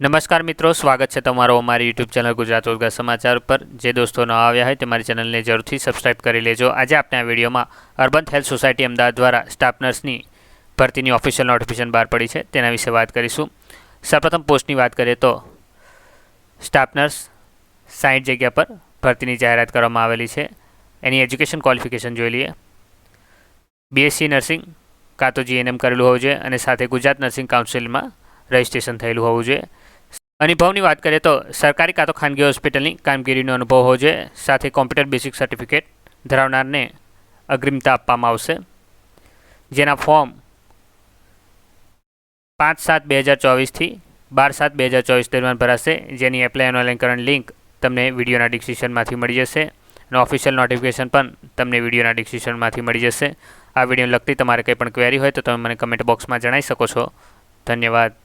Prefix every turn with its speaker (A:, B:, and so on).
A: નમસ્કાર મિત્રો, સ્વાગત છે તમારો અમારી યુટ્યુબ ચેનલ ગુજરાત રોજગાર સમાચાર પર. જે દોસ્તો ન આવ્યા હોય તે મારી ચેનલને જરૂરથી સબસ્ક્રાઇબ કરી લેજો. આજે આપણે આ વિડીયોમાં અર્બન હેલ્થ સોસાયટી અમદાવાદ દ્વારા સ્ટાફ નર્સની ભરતીની ઓફિશિયલ નોટિફિકેશન બહાર પડી છે. તેના વિશે વાત કરીશું. સૌપ્રથમ પોસ્ટની વાત કરીએ તો સ્ટાફ નર્સ સાઠ જગ્યા પર ભરતીની જાહેરાત કરવામાં આવેલી છે. એની એજ્યુકેશન ક્વોલિફિકેશન જોઈ લઈએ. બીએસસી નર્સિંગ કાં તો જીએનએમ કરેલું હોવું જોઈએ અને સાથે ગુજરાત નર્સિંગ કાઉન્સિલમાં રજિસ્ટ્રેશન થયેલું હોવું જોઈએ. અનુભવની વાત કરીએ તો સરકારી કાં તો ખાનગી હોસ્પિટલની કામગીરીનો અનુભવ હોવો જોઈએ. સાથે કોમ્પ્યુટર બેસિક સર્ટિફિકેટ ધરાવનારને અગ્રિમતા આપવામાં આવશે. જેના ફોર્મ પાંચ સાત બે હજાર ચોવીસથી બાર સાત બે હજાર ચોવીસ દરમિયાન ભરાશે. જેની એપ્લાય ઓનલાઈનકરણ લિંક તમને વિડીયોના ડિસ્ક્રિપ્શનમાંથી મળી જશે. અને ઓફિશિયલ નોટિફિકેશન પણ તમને વિડીયોના ડિસ્ક્રિપ્શનમાંથી મળી જશે. આ વીડિયો લગતી તમારે કંઈ પણ ક્વેરી હોય તો તમે મને કમેન્ટ બોક્સમાં જણાવી શકો છો. ધન્યવાદ.